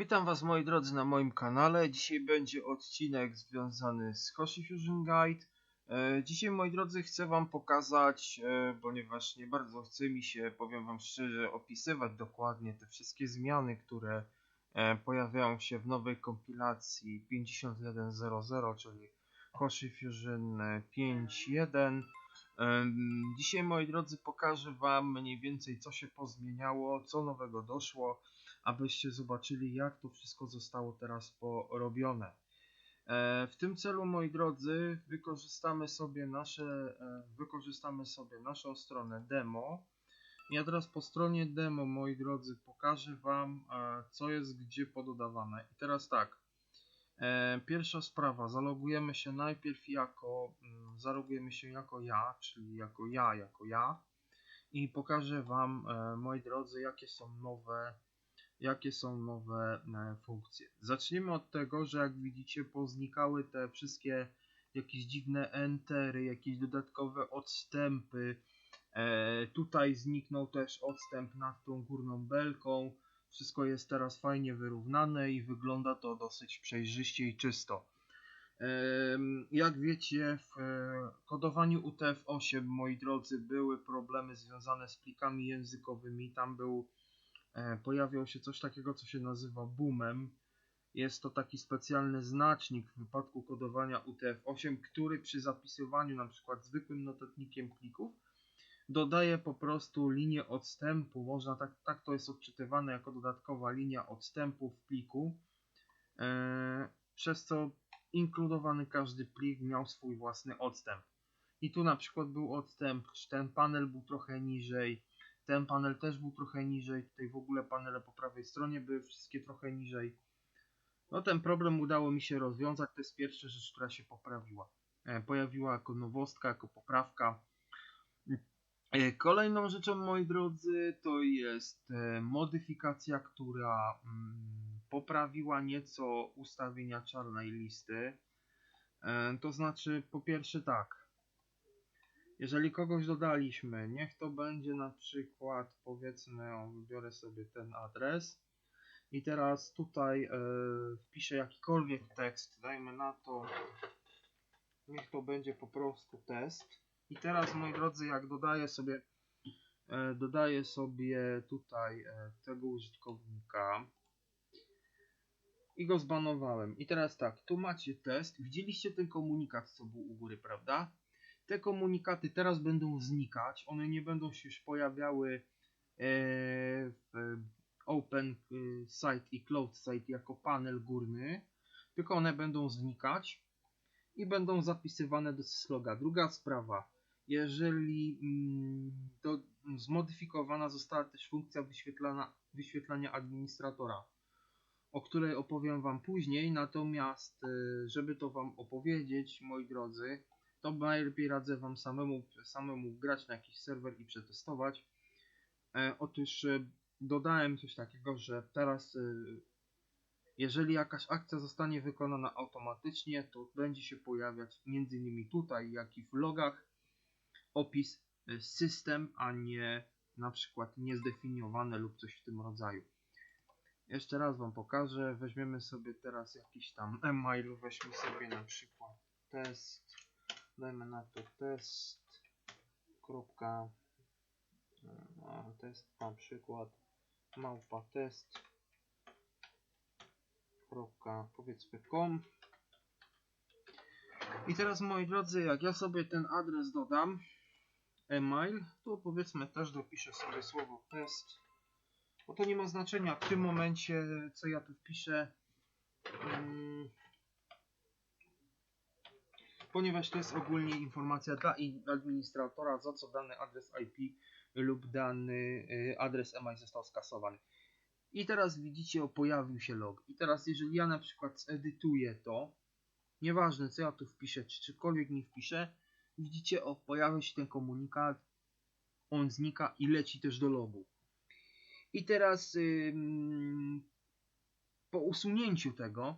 Witam Was moi drodzy na moim kanale. Dzisiaj będzie odcinek związany z Hoshi Fusion Guide. E, Dzisiaj moi drodzy chcę Wam pokazać, e, ponieważ nie bardzo chce mi się, powiem Wam szczerze, opisywać dokładnie te wszystkie zmiany, które e, pojawiają się w nowej kompilacji 5100, czyli Hoshi Fusion e, 5.1. Em, Dzisiaj moi drodzy pokażę Wam mniej więcej co się pozmieniało, co nowego doszło abyście zobaczyli, jak to wszystko zostało teraz porobione. E, W tym celu, moi drodzy, wykorzystamy sobie nasze, e, wykorzystamy sobie naszą stronę demo. Ja teraz po stronie demo, moi drodzy, pokażę Wam, e, co jest gdzie pododawane. I teraz tak. Pierwsza sprawa, zalogujemy się najpierw jako, mm, zalogujemy się jako ja, czyli jako ja, jako ja i pokażę Wam, moi drodzy, jakie są nowe jakie są nowe e, funkcje. Zaczniemy od tego, że jak widzicie poznikały te wszystkie jakieś dziwne entery, jakieś dodatkowe odstępy. E, tutaj zniknął też odstęp nad tą górną belką. Wszystko jest teraz fajnie wyrównane i wygląda to dosyć przejrzyście i czysto. Em, Jak wiecie, w e, kodowaniu UTF-8, moi drodzy, były problemy związane z plikami językowymi. Tam był e, pojawiał się coś takiego, co się nazywa boomem. Jest to taki specjalny znacznik w wypadku kodowania UTF-8, który przy zapisywaniu na przykład zwykłym notatnikiem plików dodaje po prostu linię odstępu. Można tak, tak to jest odczytywane jako dodatkowa linia odstępu w pliku, e, przez co inkludowany każdy plik miał swój własny odstęp. I tu na przykład był odstęp, ten panel był trochę niżej, ten panel też był trochę niżej, tutaj w ogóle panele po prawej stronie były wszystkie trochę niżej. No ten problem udało mi się rozwiązać, to jest pierwsza rzecz, która się poprawiła. E, Pojawiła jako nowostka, jako poprawka. E, Kolejną rzeczą, moi drodzy, to jest e, modyfikacja, która mm, poprawiła nieco ustawienia czarnej listy. To znaczy, po pierwsze tak, jeżeli kogoś dodaliśmy, niech to będzie na przykład, powiedzmy, wybiorę sobie ten adres i teraz tutaj e, wpiszę jakikolwiek tekst, dajmy na to, niech to będzie po prostu test. I teraz, moi drodzy, jak dodaję sobie, e, dodaję sobie tutaj e, tego użytkownika i go zbanowałem. I teraz tak, tu macie test. Widzieliście ten komunikat, co był u góry, prawda? Te komunikaty teraz będą znikać. One nie będą się już pojawiały e, w Open e, Site i Cloud Site jako panel górny, tylko one będą znikać i będą zapisywane do sysloga. Druga sprawa, jeżeli mm, to zmodyfikowana została też funkcja wyświetlania administratora, o której opowiem Wam później, natomiast e, żeby to Wam opowiedzieć, moi drodzy, to najlepiej radzę Wam samemu, samemu grać na jakiś serwer i przetestować. E, otóż e, dodałem coś takiego, że teraz e, jeżeli jakaś akcja zostanie wykonana automatycznie, to będzie się pojawiać innymi tutaj, jak i w logach opis e, system, a nie na przykład niezdefiniowane lub coś w tym rodzaju. Jeszcze raz Wam pokażę. Weźmiemy sobie teraz jakiś tam e-mail. Weźmy sobie na przykład test. Dajmy na to test. Kropka. A, test na przykład małpa test. Kropka powiedzmy com. I teraz moi drodzy, jak ja sobie ten adres dodam, e-mail, to powiedzmy też dopiszę sobie słowo test. Bo to nie ma znaczenia w tym momencie, co ja tu wpiszę. Ponieważ to jest ogólnie informacja dla administratora, za co dany adres IP lub dany y, adres e-mail został skasowany. I teraz widzicie, o, pojawił się log. I teraz, jeżeli ja na przykład zedytuję to, nieważne co ja tu wpiszę, czy czykolwiek nie wpiszę, widzicie, o, pojawia się ten komunikat, on znika i leci też do logu. I teraz ym, po usunięciu tego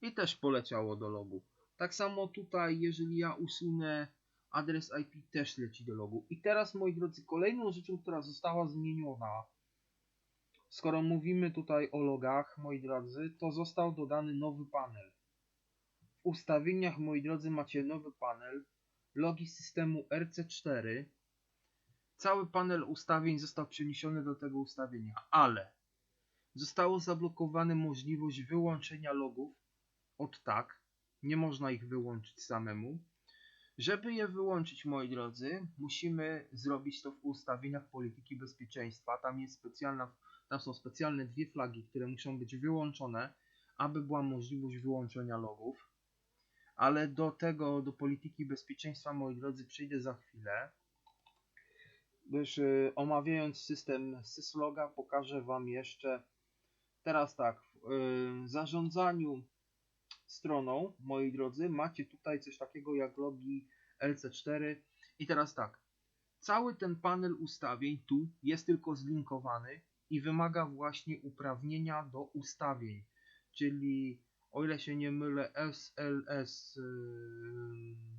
i też poleciało do logu. Tak samo tutaj, jeżeli ja usunę adres IP, też leci do logu. I teraz, moi drodzy, kolejną rzeczą, która została zmieniona, skoro mówimy tutaj o logach, moi drodzy, to został dodany nowy panel. W ustawieniach, moi drodzy, macie nowy panel, logi systemu RC4. Cały panel ustawień został przeniesiony do tego ustawienia, ale zostało zablokowane możliwość wyłączenia logów od tak. Nie można ich wyłączyć samemu. Żeby je wyłączyć, moi drodzy, musimy zrobić to w ustawieniach polityki bezpieczeństwa. Tam jest specjalna, tam są specjalne dwie flagi, które muszą być wyłączone, aby była możliwość wyłączenia logów. Ale do tego, do polityki bezpieczeństwa, moi drodzy, przyjdę za chwilę. Gdyż yy, omawiając system sysloga, pokażę Wam jeszcze teraz tak, w yy, zarządzaniu stroną, moi drodzy, macie tutaj coś takiego jak logi LC4 i teraz tak, cały ten panel ustawień tu jest tylko zlinkowany i wymaga właśnie uprawnienia do ustawień, czyli o ile się nie mylę SLS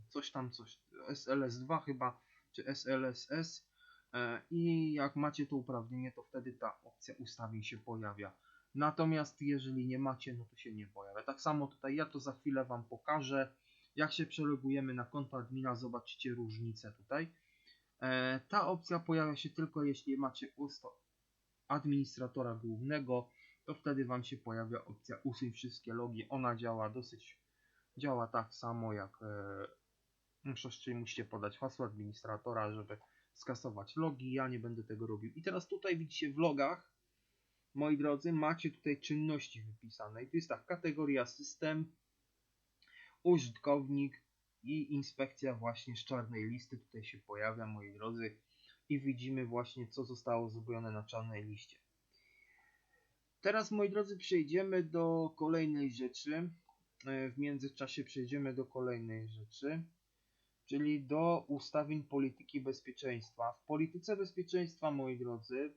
coś tam coś SLS2 chyba czy SLSS e, i jak macie to uprawnienie to wtedy ta opcja ustawień się pojawia Natomiast jeżeli nie macie, no to się nie pojawia. Tak samo tutaj ja to za chwilę Wam pokażę. Jak się przelogujemy na konto admina, zobaczycie różnicę tutaj. E, ta opcja pojawia się tylko jeśli macie usto administratora głównego, to wtedy Wam się pojawia opcja usuń wszystkie logi. Ona działa dosyć, działa tak samo jak e, musicie podać hasło administratora, żeby skasować logi. Ja nie będę tego robił. I teraz tutaj widzicie w logach moi drodzy, macie tutaj czynności wypisane. I tu jest tak, kategoria system, użytkownik i inspekcja właśnie z czarnej listy tutaj się pojawia, moi drodzy. I widzimy właśnie, co zostało zrobione na czarnej liście. Teraz, moi drodzy, przejdziemy do kolejnej rzeczy. E, w międzyczasie przejdziemy do kolejnej rzeczy, czyli do ustawień polityki bezpieczeństwa. W polityce bezpieczeństwa, moi drodzy,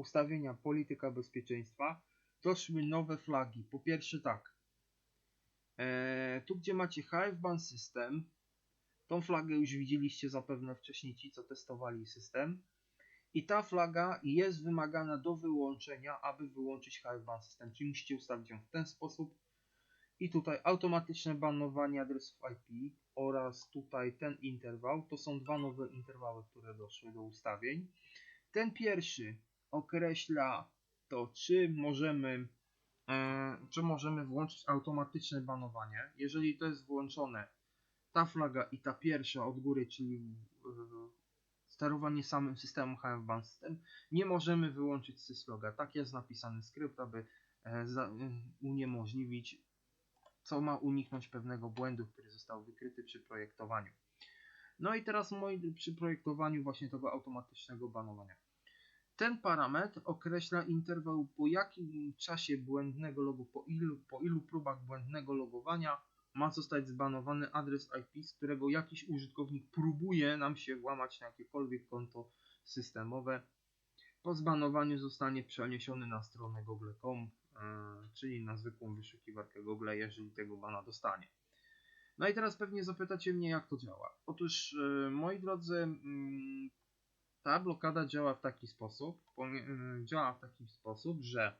ustawienia polityka bezpieczeństwa doszły nowe flagi. Po pierwsze tak, e, tu gdzie macie Hive System, tą flagę już widzieliście zapewne wcześniej ci, co testowali system. I ta flaga jest wymagana do wyłączenia, aby wyłączyć Hive System, czyli musicie ustawić ją w ten sposób. I tutaj automatyczne banowanie adresów IP oraz tutaj ten interwał. To są dwa nowe interwały, które doszły do ustawień. Ten pierwszy określa to, czy możemy, e, czy możemy włączyć automatyczne banowanie. Jeżeli to jest włączone, ta flaga i ta pierwsza od góry, czyli e, sterowanie samym systemem HM Ban System, nie możemy wyłączyć sysloga. Tak jest napisany skrypt, aby e, uniemożliwić, co ma uniknąć pewnego błędu, który został wykryty przy projektowaniu. No i teraz przy projektowaniu właśnie tego automatycznego banowania. Ten parametr określa interwał po jakim czasie błędnego logu, po ilu, po ilu próbach błędnego logowania ma zostać zbanowany adres IP, z którego jakiś użytkownik próbuje nam się włamać na jakiekolwiek konto systemowe. Po zbanowaniu zostanie przeniesiony na stronę google.com, yy, czyli na zwykłą wyszukiwarkę Google, jeżeli tego bana dostanie. No i teraz pewnie zapytacie mnie, jak to działa. Otóż, yy, moi drodzy, yy, ta blokada działa w taki sposób, y, działa w taki sposób, że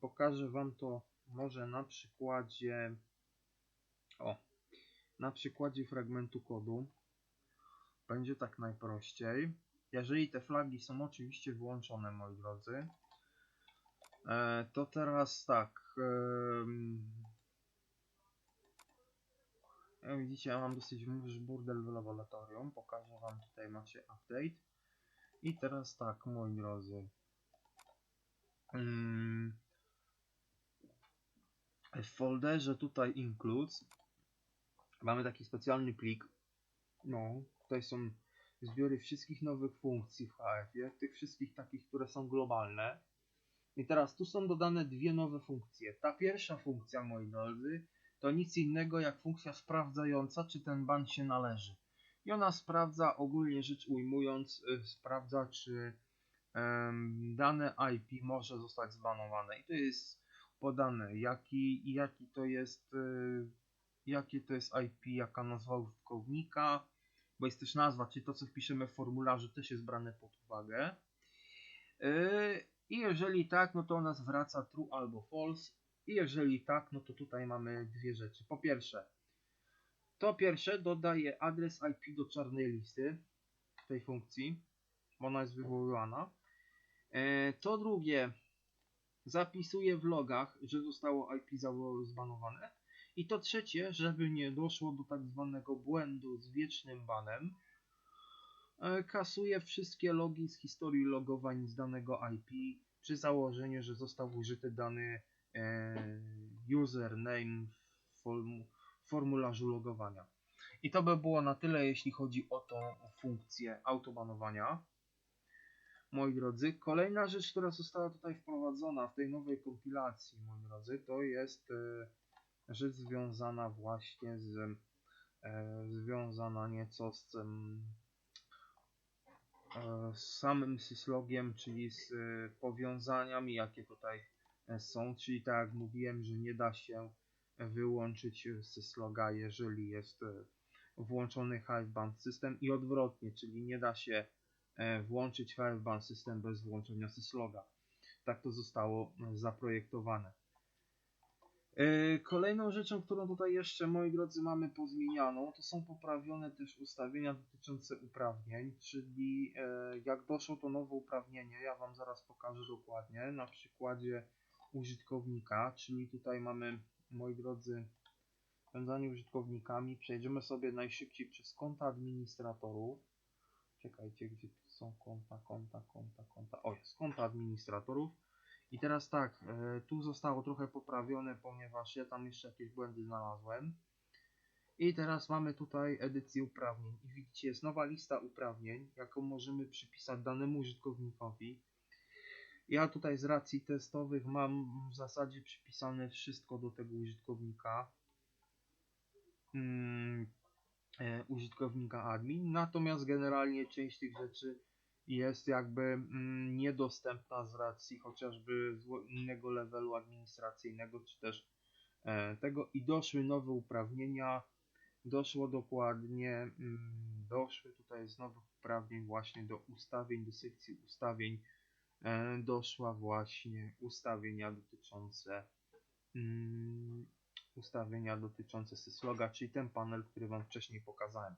pokażę Wam to może na przykładzie o, na przykładzie fragmentu kodu. Będzie tak najprościej. Jeżeli te flagi są oczywiście włączone, moi drodzy, e, to teraz tak. Jak widzicie, ja mam dosyć burdel w laboratorium. Pokażę Wam, tutaj macie update. I teraz tak, moi drodzy. Hmm. W folderze tutaj includes mamy taki specjalny plik. No, tutaj są zbiory wszystkich nowych funkcji w HF-ie, tych wszystkich takich, które są globalne. I teraz tu są dodane dwie nowe funkcje. Ta pierwsza funkcja, moi drodzy, to nic innego jak funkcja sprawdzająca, czy ten ban się należy. I ona sprawdza, ogólnie rzecz ujmując, y, sprawdza, czy dane IP może zostać zbanowane. I to jest podane, jaki, jaki to jest, y, jakie to jest IP, jaka nazwa użytkownika, bo jest też nazwa, czyli to, co wpiszemy w formularzu, też jest brane pod uwagę. Y, I jeżeli tak, no to ona zwraca true albo false. I jeżeli tak, no to tutaj mamy dwie rzeczy. Po pierwsze, to pierwsze dodaje adres IP do czarnej listy tej funkcji, ona jest wywoływana. E, to drugie, zapisuje w logach, że zostało IP zbanowane. I to trzecie, żeby nie doszło do tak zwanego błędu z wiecznym banem, e, kasuje wszystkie logi z historii logowań z danego IP przy założeniu, że został użyty dany username w form formularzu logowania. I to by było na tyle, jeśli chodzi o tą funkcję autobanowania. Moi drodzy, kolejna rzecz, która została tutaj wprowadzona w tej nowej kompilacji, moi drodzy, to jest e, rzecz związana właśnie z e, związana nieco z e, z samym syslogiem, czyli z e, powiązaniami, jakie tutaj e, są, czyli tak jak mówiłem, że nie da się wyłączyć sysloga, jeżeli jest e, włączony Hiveband system i odwrotnie, czyli nie da się e, włączyć Hiveband system bez włączenia sysloga. Tak to zostało zaprojektowane. E, kolejną rzeczą, którą tutaj jeszcze, moi drodzy, mamy pozmienianą, to są poprawione też ustawienia dotyczące uprawnień, czyli jak doszło to nowe uprawnienie, ja Wam zaraz pokażę dokładnie na przykładzie użytkownika, czyli tutaj mamy moi drodzy, pędzanie użytkownikami. Przejdziemy sobie najszybciej przez konta administratorów. Czekajcie, gdzie są konta, konta, konta, konta. O, jest konta administratorów. I teraz tak, e, tu zostało trochę poprawione, ponieważ ja tam jeszcze jakieś błędy znalazłem. I teraz mamy tutaj edycję uprawnień. I widzicie, jest nowa lista uprawnień, jaką możemy przypisać danemu użytkownikowi. Ja tutaj z racji testowych mam w zasadzie przypisane wszystko do tego użytkownika. Hmm, e, użytkownika admin, natomiast generalnie część tych rzeczy jest jakby mm, niedostępna z racji chociażby innego levelu administracyjnego, czy też e, tego. I doszły nowe uprawnienia, doszło dokładnie, mm, doszły tutaj z nowych uprawnień właśnie do ustawień, do sekcji ustawień doszła właśnie ustawienia dotyczące um, ustawienia dotyczące sysloga, czyli ten panel, który Wam wcześniej pokazałem.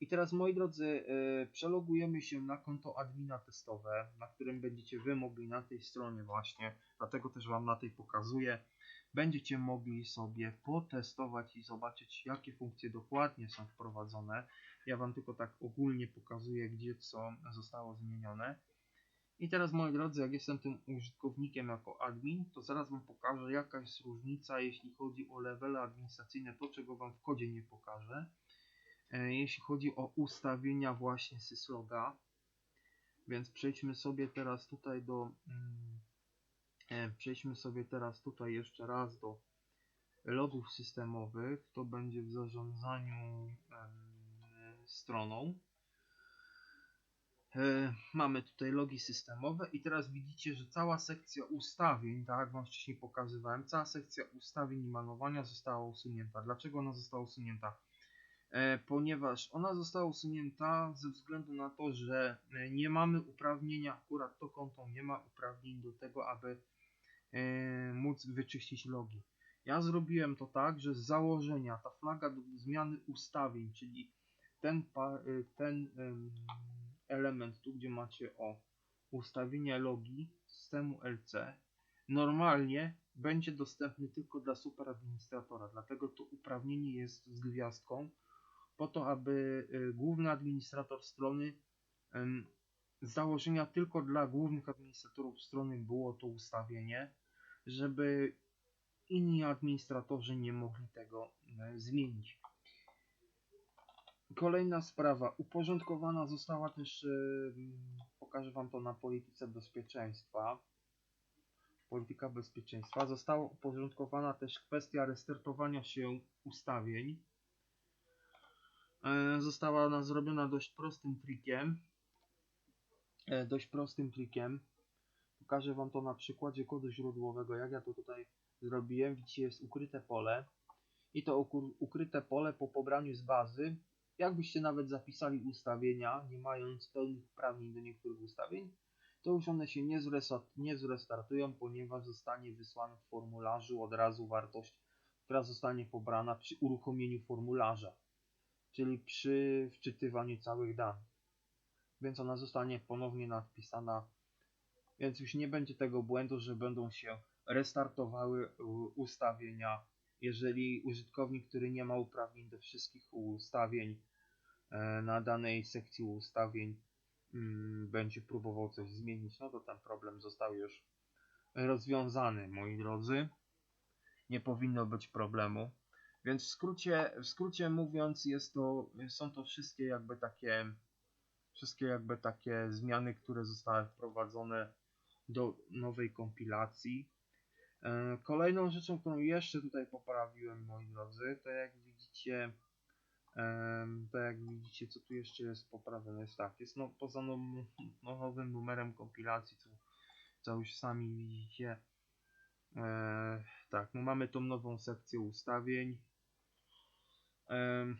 I teraz moi drodzy, yy, przelogujemy się na konto admina testowe, na którym będziecie Wy mogli na tej stronie właśnie, dlatego też Wam na tej pokazuję, będziecie mogli sobie potestować i zobaczyć jakie funkcje dokładnie są wprowadzone. Ja Wam tylko tak ogólnie pokazuję, gdzie co zostało zmienione. I teraz moi drodzy, jak jestem tym użytkownikiem jako admin, to zaraz Wam pokażę jaka jest różnica jeśli chodzi o levele administracyjne, to czego Wam w kodzie nie pokażę. E, jeśli chodzi o ustawienia właśnie sysloga, więc przejdźmy sobie teraz tutaj do mm, e, przejdźmy sobie teraz tutaj jeszcze raz do logów systemowych, to będzie w zarządzaniu stroną. E, mamy tutaj logi systemowe i teraz widzicie, że cała sekcja ustawień, tak jak Wam wcześniej pokazywałem, cała sekcja ustawień i manowania została usunięta. Dlaczego ona została usunięta? E, ponieważ ona została usunięta ze względu na to, że e, nie mamy uprawnienia, akurat to konto nie ma uprawnień do tego, aby móc wyczyścić logi. Ja zrobiłem to tak, że z założenia ta flaga do zmiany ustawień, czyli ten, ten element tu, gdzie macie o ustawienia logi systemu LC, normalnie będzie dostępny tylko dla superadministratora, dlatego to uprawnienie jest z gwiazdką, po to, aby y, główny administrator strony z założenia tylko dla głównych administratorów strony było to ustawienie, żeby inni administratorzy nie mogli tego e, zmienić. Kolejna sprawa. Uporządkowana została też, yy, pokażę Wam to na polityce bezpieczeństwa. Polityka bezpieczeństwa. Została uporządkowana też kwestia restartowania się ustawień. Yy, została ona zrobiona dość prostym trikiem. Yy, dość prostym trikiem. Pokażę Wam to na przykładzie kodu źródłowego, jak ja to tutaj zrobiłem. Widzicie, jest ukryte pole. I to ukryte pole po pobraniu z bazy Jakbyście nawet zapisali ustawienia, nie mając pełnych uprawnień do niektórych ustawień, to już one się nie, zresa- nie zrestartują, ponieważ zostanie wysłana w formularzu od razu wartość, która zostanie pobrana przy uruchomieniu formularza, czyli przy wczytywaniu całych danych. Więc ona zostanie ponownie nadpisana, więc już nie będzie tego błędu, że będą się restartowały u- ustawienia, jeżeli użytkownik, który nie ma uprawnień do wszystkich ustawień e, na danej sekcji ustawień mm, będzie próbował coś zmienić, no to ten problem został już rozwiązany, moi drodzy. Nie powinno być problemu. Więc w skrócie, w skrócie mówiąc, jest to, są to wszystkie jakby takie wszystkie jakby takie zmiany, które zostały wprowadzone do nowej kompilacji. E, Kolejną rzeczą, którą jeszcze tutaj poprawiłem, moi drodzy, to jak widzicie, to jak widzicie, co tu jeszcze jest poprawione, jest tak, jest no, poza no, nowym numerem kompilacji, co, co już sami widzicie, e, tak, no mamy tą nową sekcję ustawień. Em,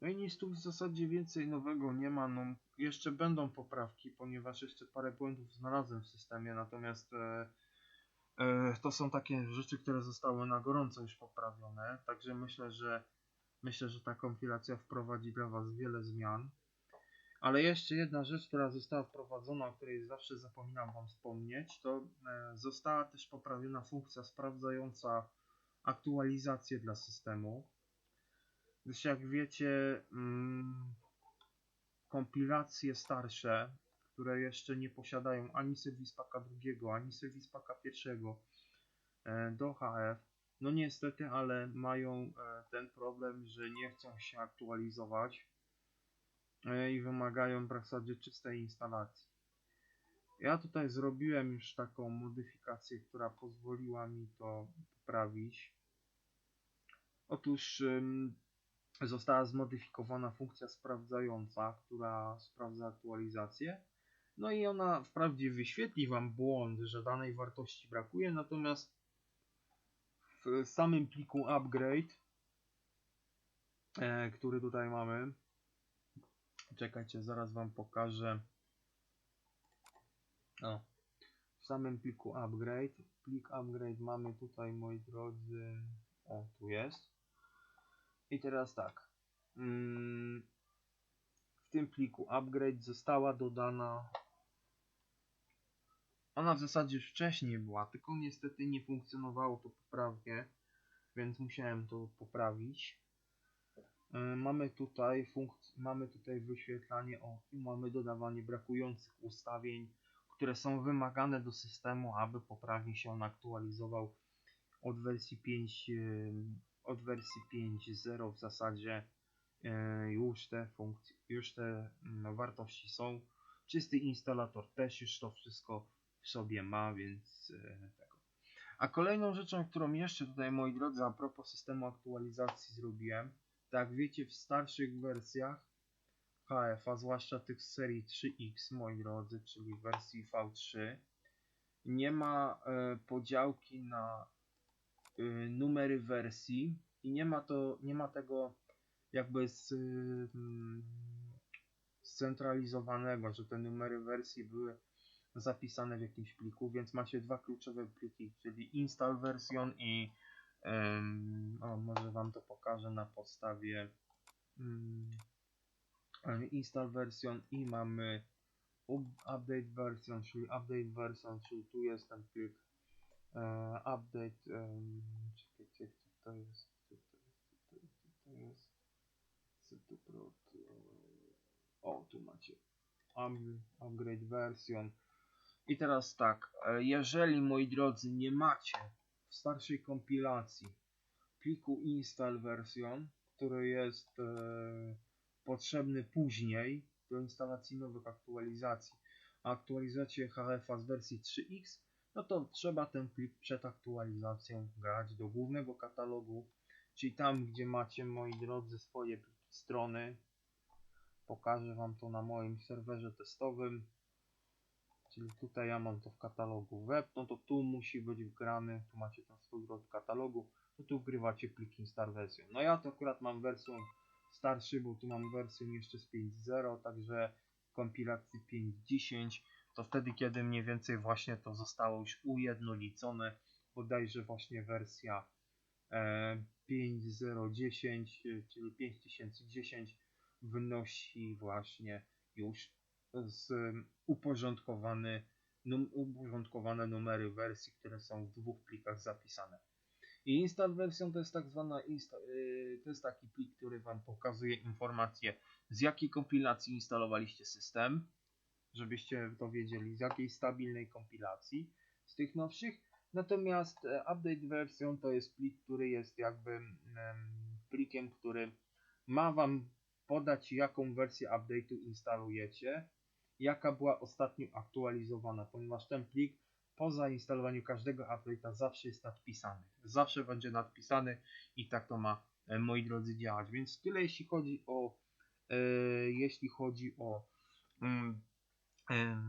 No i nic tu w zasadzie więcej nowego nie ma. No, jeszcze będą poprawki, ponieważ jeszcze parę błędów znalazłem w systemie, natomiast e, e, to są takie rzeczy, które zostały na gorąco już poprawione. Także myślę, że myślę, że ta kompilacja wprowadzi dla Was wiele zmian. Ale jeszcze jedna rzecz, która została wprowadzona, o której zawsze zapominam Wam wspomnieć, to e, została też poprawiona funkcja sprawdzająca aktualizację dla systemu. Gdyż jak wiecie, mm, kompilacje starsze, które jeszcze nie posiadają ani Service Packa drugiego, ani Service Packa pierwszego e, do HF, no niestety, ale mają e, ten problem, że nie chcą się aktualizować e, i wymagają w zasadzie czystej instalacji. Ja tutaj zrobiłem już taką modyfikację, która pozwoliła mi to poprawić. Otóż została zmodyfikowana funkcja sprawdzająca, która sprawdza aktualizację. No i ona wprawdzie wyświetli Wam błąd, że danej wartości brakuje, natomiast w samym pliku upgrade, e, który tutaj mamy, czekajcie, zaraz Wam pokażę. O, w samym pliku upgrade, plik upgrade mamy tutaj, moi drodzy, o, tu jest. I teraz tak. Mm, w tym pliku upgrade została dodana. Ona w zasadzie już wcześniej była, tylko niestety nie funkcjonowało to poprawnie, więc musiałem to poprawić. Y, Mamy tutaj mamy tutaj wyświetlanie o i mamy dodawanie brakujących ustawień, które są wymagane do systemu, aby poprawnie się on aktualizował od wersji 5 y, od wersji 5.0 w zasadzie e, już te funkcje, już te mm, wartości są. Czysty instalator też już to wszystko sobie ma, więc e, tego. A kolejną rzeczą, którą jeszcze tutaj moi drodzy a propos systemu aktualizacji zrobiłem, tak wiecie w starszych wersjach HF, a zwłaszcza tych z serii 3X moi drodzy, czyli w wersji V3 nie ma e, podziałki na y, numery wersji i nie ma to, nie ma tego jakby z, scentralizowanego, że te numery wersji były zapisane w jakimś pliku, więc macie dwa kluczowe pliki, czyli install version i em, o, może wam to pokażę na podstawie mm, install version i mamy up- update version, czyli update version, czyli tu jest ten plik e, update, em, czekajcie, co to jest, co to jest, co to jest, co to jest, to to, o, tu macie up- upgrade version i teraz tak, e, jeżeli moi drodzy nie macie w starszej kompilacji pliku install version, który jest e, potrzebny później do instalacji nowych aktualizacji, a aktualizacie HFA z wersji 3X, no to trzeba ten plik przed aktualizacją grać do głównego katalogu, czyli tam, gdzie macie, moi drodzy, swoje strony. Pokażę Wam to na moim serwerze testowym. Czyli tutaj ja mam to w katalogu web, no to tu musi być wgrany, tu macie ten swój rod katalogu, no tu wgrywacie plik install version. No ja to akurat mam wersję starszy, bo tu mam wersję jeszcze z 5.0, także kompilacji 5.10 to wtedy, kiedy mniej więcej właśnie to zostało już ujednolicone, bodajże właśnie wersja e, 5.010, e, czyli 5010 wnosi właśnie już z uporządkowany, num, uporządkowane numery wersji, które są w dwóch plikach zapisane. I install wersją to jest tak zwana insta, yy, to jest taki plik, który Wam pokazuje informacje z jakiej kompilacji instalowaliście system, żebyście to wiedzieli z jakiej stabilnej kompilacji z tych nowszych. Natomiast e, update wersją to jest plik, który jest jakby plikiem, który ma Wam podać jaką wersję update'u instalujecie, jaka była ostatnio aktualizowana, ponieważ ten plik po zainstalowaniu każdego update'a zawsze jest nadpisany. Zawsze będzie nadpisany i tak to ma, e, moi drodzy, działać. Więc tyle jeśli chodzi o e, jeśli chodzi o mm, e,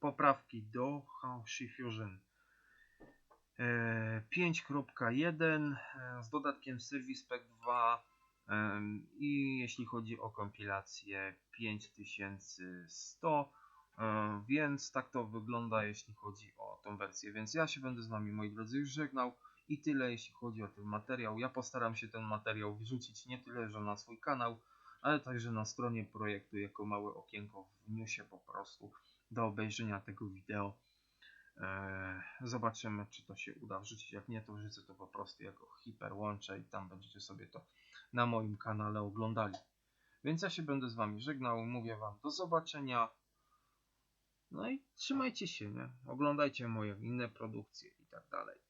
poprawki do Haoshi Fusion e, 5.1 e, z dodatkiem Service Pack 2 e, i jeśli chodzi o kompilację 5100 E, Więc tak to wygląda, jeśli chodzi o tą wersję. Więc ja się będę z Wami, moi drodzy, już żegnał. I tyle, jeśli chodzi o ten materiał. Ja postaram się ten materiał wrzucić nie tyle, że na swój kanał, ale także na stronie projektu, jako małe okienko w newsie po prostu do obejrzenia tego wideo. Eee, Zobaczymy, czy to się uda wrzucić. Jak nie, to wrzucę to po prostu jako hiperłącze i tam będziecie sobie to na moim kanale oglądali. Więc ja się będę z Wami żegnał. Mówię Wam do zobaczenia. No i trzymajcie się, nie? Oglądajcie moje inne produkcje i tak dalej.